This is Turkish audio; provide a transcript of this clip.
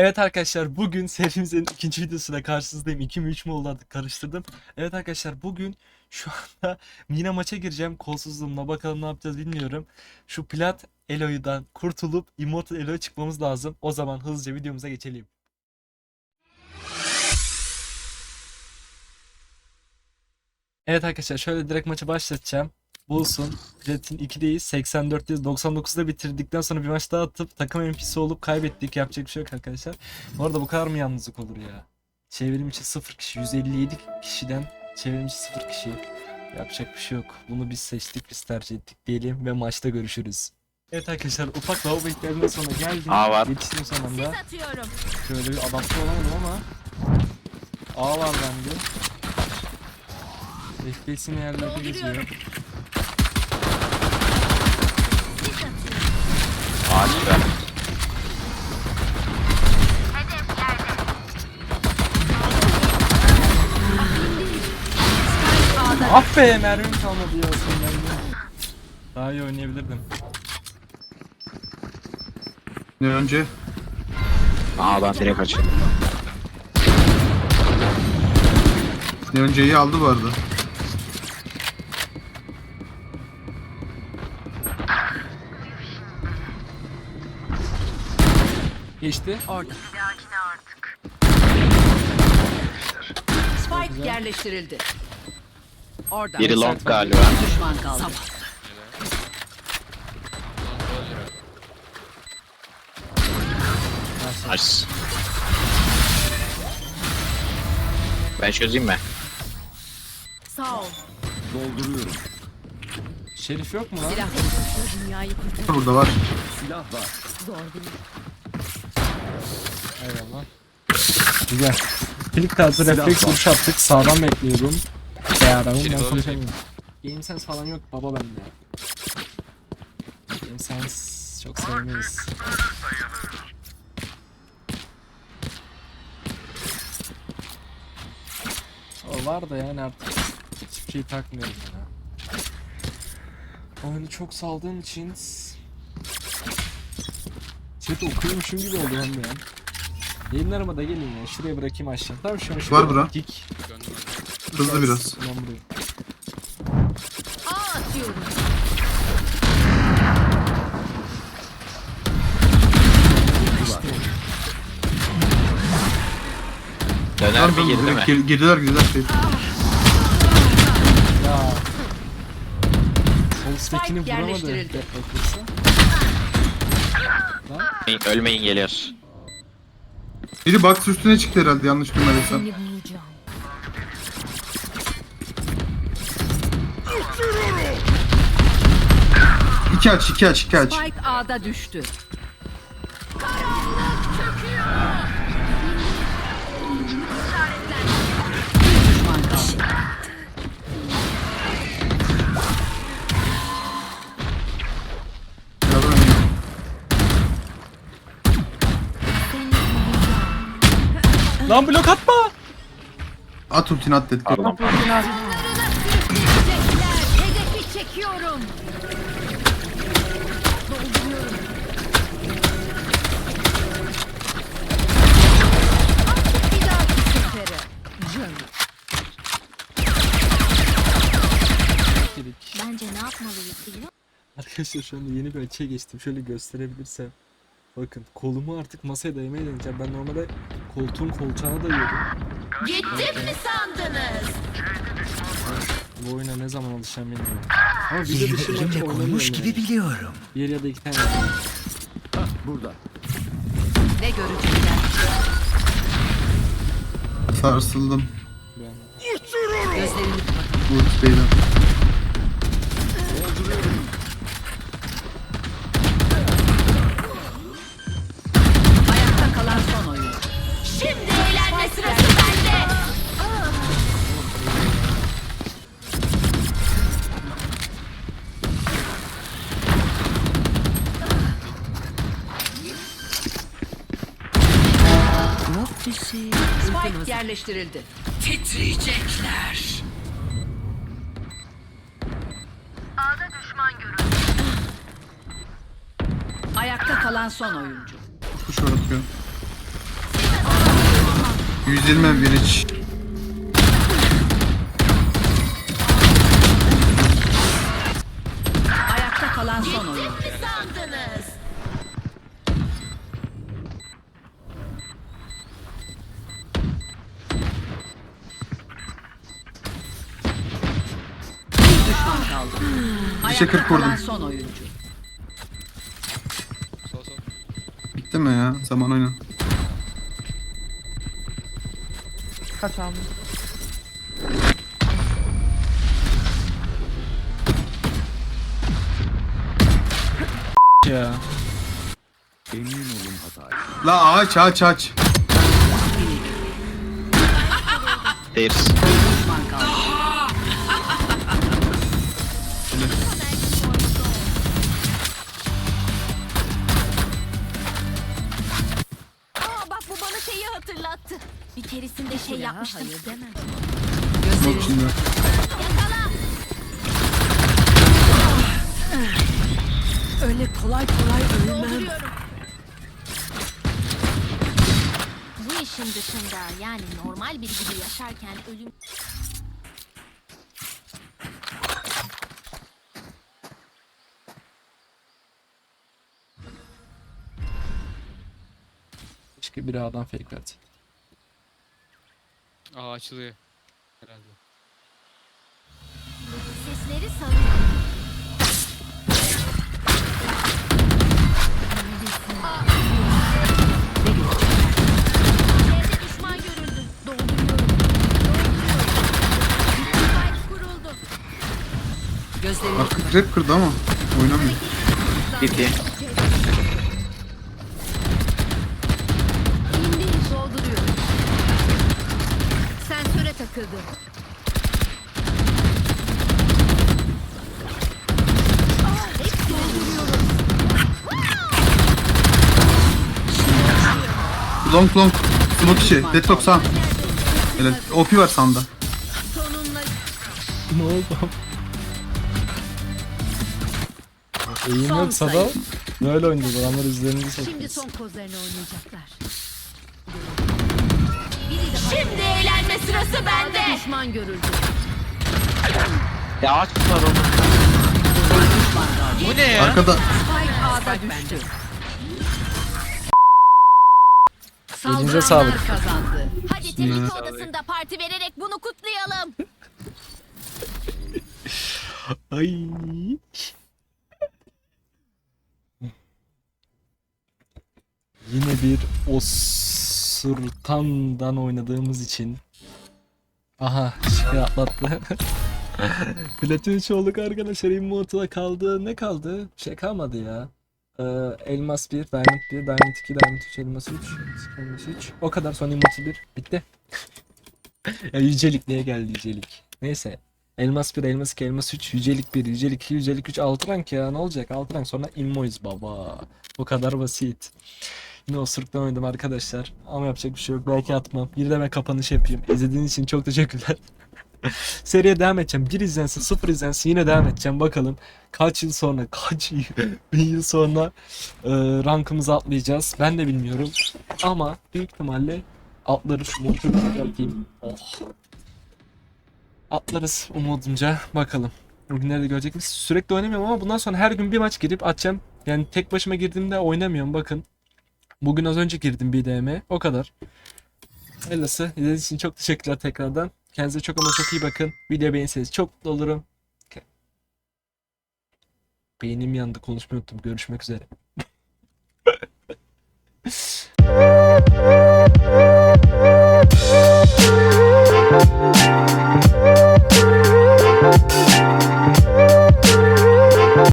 Evet arkadaşlar bugün serimizin ikinci videosuyla karşınızdayım. 2 mi 3 mü oldu karıştırdım. Evet arkadaşlar bugün şu anda yine maça gireceğim. Kolsuzluğumla bakalım ne yapacağız bilmiyorum. Şu plat Eloy'dan kurtulup Immortal Eloy'a çıkmamız lazım. O zaman hızlıca videomuza geçelim. Evet arkadaşlar şöyle direkt maçı başlatacağım. Bulsun. Platin 2'deyiz. 84'teyiz. 99'da bitirdikten sonra bir maç daha atıp takım MVP'si olup kaybettik. Yapacak bir şey yok arkadaşlar. Bu arada bu kadar mı yalnızlık olur ya? Çevrim içi 0 kişi. 157 kişiden çevrim içi 0 kişi. Yapacak bir şey yok. Bunu biz seçtik, biz tercih ettik diyelim ve maçta görüşürüz. Evet arkadaşlar ufak lavabo ihtiyacından sonra geldim. Aa, var. Yetiştim son anda. atıyorum. Şöyle bir adapte olamadım ama A var bende. FPS'in yerlerde geziyor. Ağaçta. Ah be mermim kalmadı ya sinirlendim. Daha iyi oynayabilirdim. Ne önce? A'dan direkt açıldı. Ne önceyi aldı bu arada. Geçti. Orada. Spike yerleştirildi. Orada. Biri long galiba. düşman kaldı. Nice. Ben çözeyim mi? Sağ ol. Şerif yok mu lan? Silah dünyayı Burada var. Eyvallah. Güzel. Klik tarzı refleks vuruş attık. Sağdan bekliyorum. Beyarım ben konuşamıyorum. Game sense falan yok baba bende. Game sense çok sevmeyiz. O var da yani artık hiçbir şey takmıyorum ya. Oyunu çok saldığım için Chat okuyormuşum gibi oldu hem de ya. Yayınlarıma da gelin ya. Şuraya bırakayım aşağı. Tamam şunu şuraya. Var bura. Dik. Hızlı biraz. Ulan buraya. A atıyorum. Döner mi Tamam, girdi mi? gir- girdiler girdiler. Şey. Ya. Sol stekini vuramadı. yerleştirildi. Refleksi. Lan. Ölmeyin geliyoruz. Biri box üstüne çıktı herhalde yanlış bulacağım. İki aç iki aç iki aç. Spike A'da düştü. Lan blok atma. At ultini at dedik. Pardon. Hedefi çekiyorum. Dolduruyorum. Artık bir dahaki sefere. Canım. Dedik. Bence ne yapmalıyız biliyor Arkadaşlar şu anda yeni bir açıya geçtim. Şöyle gösterebilirsem. Bakın kolumu artık masaya dayamaya deneyeceğim. Ben normalde koltuğun kolçağına dayıyordum. Gittim mi sandınız? Bu oyuna ne zaman alışacağım bilmiyorum. Ama video dışı maç oynamıyorum gibi biliyorum. Bir ya da iki tane yapıyorum. Ne görecekler? Sarsıldım. Ben. Gözlerini kapat. Vuruz beyler. Spike yerleştirildi. Titriyecekler. Ayakta kalan son oyuncu. Kuş atıyor. 120 bir kaldı. Ayakta 40 vurdum. kalan son oyuncu. Sol sol. Bitti mi ya? Zaman oyna. Kaç aldım? Ya. La ağaç ağaç ağaç. Stairs. Düşman kaldı. Aa bak bu bana şeyi hatırlattı. Bir keresinde şey Ya, yapmıştım. hayır demem. Bak Gözlerini şimdi. Yakala. öyle kolay kolay ölmem. Bu işin dışında yani normal biri gibi yaşarken ölüm... Keşke biri A'dan fake verse. Aa açılıyor. Herhalde. Sesleri salıyor. C'de düşman görüldü. Dolduruyorum. Dolduruyorum. Spike kuruldu. Gözlerini Artık rap kırdı ama oynamıyor. İndi. Dolduruyorum. Sensöre takıldı. Ah. Long long. Smoke işi. Dead 90. Evet. OP var sanda. Ne oldu? Eğim yoksa da böyle oynuyor. Adamlar üzerinizi şimdi çekiyor. son kozlarını oynayacaklar. Şimdi eğlenme sırası bende. Düşman görüldü. Ya aç var onu. Bu ne ya? Arkada. Spike A'da düştü. Elinize sağlık. kazandı. Hadi tehlike odasında parti vererek bunu kutlayalım. Ay. Yine bir osurtandan oynadığımız için. Aha şey atlattı. Platin 3 olduk arkadaşlar. Immortal'a kaldı. Ne kaldı? Şey kalmadı ya. Ee, elmas 1, Diamond 1, Diamond 2, Diamond 3, Elmas 3, Elmas 3. O kadar sonra Immortal 1. Bitti. ya yücelik neye geldi yücelik? Neyse. Elmas 1, Elmas 2, Elmas 3, Yücelik 1, Yücelik 2, Yücelik 3, 6 rank ya ne olacak? 6 rank sonra immoyuz baba. Bu kadar basit. Yine osuruktan oynadım arkadaşlar. Ama yapacak bir şey yok. Belki atmam. Bir de ben kapanış yapayım. İzlediğiniz için çok teşekkürler. Seriye devam edeceğim. Bir izlensin, sıfır izlensin yine devam edeceğim. Bakalım kaç yıl sonra, kaç bin yıl sonra e, rankımızı atlayacağız. Ben de bilmiyorum. Ama büyük ihtimalle atları şu motoru düzelteyim. Oh. Atlarız umudumca. Bakalım. Bugünleri de görecek miyiz? Sürekli oynamıyorum ama bundan sonra her gün bir maç girip atacağım. Yani tek başıma girdiğimde oynamıyorum bakın. Bugün az önce girdim BDM'e. O kadar. Ellası. İzlediğiniz için çok teşekkürler tekrardan. Kendinize çok ama çok iyi bakın. Video beğenirseniz çok mutlu olurum. Beynim yandı konuşmayı unuttum. Görüşmek üzere.